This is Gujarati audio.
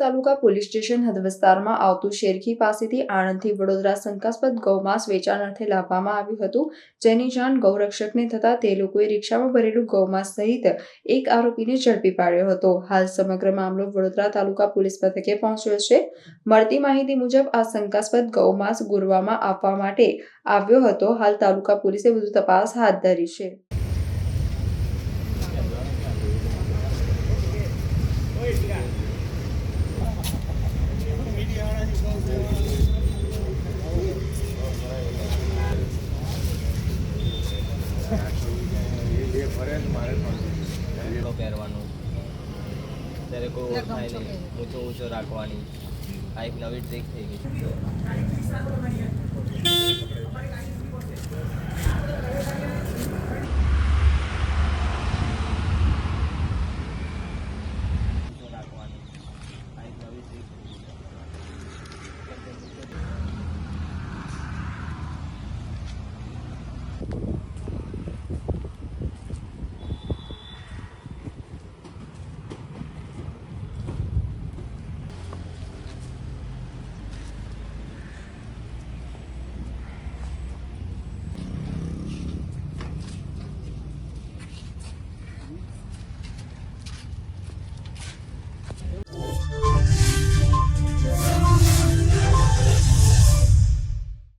તાલુકા પોલીસ સ્ટેશન હદ વિસ્તારમાં આવતું શેરખી પાસેથી આણંદથી વડોદરા શંકાસ્પદ ગૌમાંસ વેચાણ અર્થે લાવવામાં આવ્યું હતું, જેની જાણ ગૌરક્ષકને થતાં તે લોકોએ રિક્ષામાં ભરેલું ગૌમાંસ સહિત એક આરોપીને ઝડપી પાડ્યો હતો. હાલ સમગ્ર મામલો વડોદરા તાલુકા પોલીસ મથકે પહોંચ્યો છે. મળતી માહિતી મુજબ આ શંકાસ્પદ ગૌમાંસ ગુરવામાં આપવા માટે આવ્યો હતો. હાલ તાલુકા પોલીસે વધુ તપાસ હાથ ધરી છે. કપડો પહેરવાનો. ત્યારે કોઈ ઓળખાય નહીં. ઊંચો ઊંચો રાખવાની. આ નવી ટ્રીક થઈ ગઈ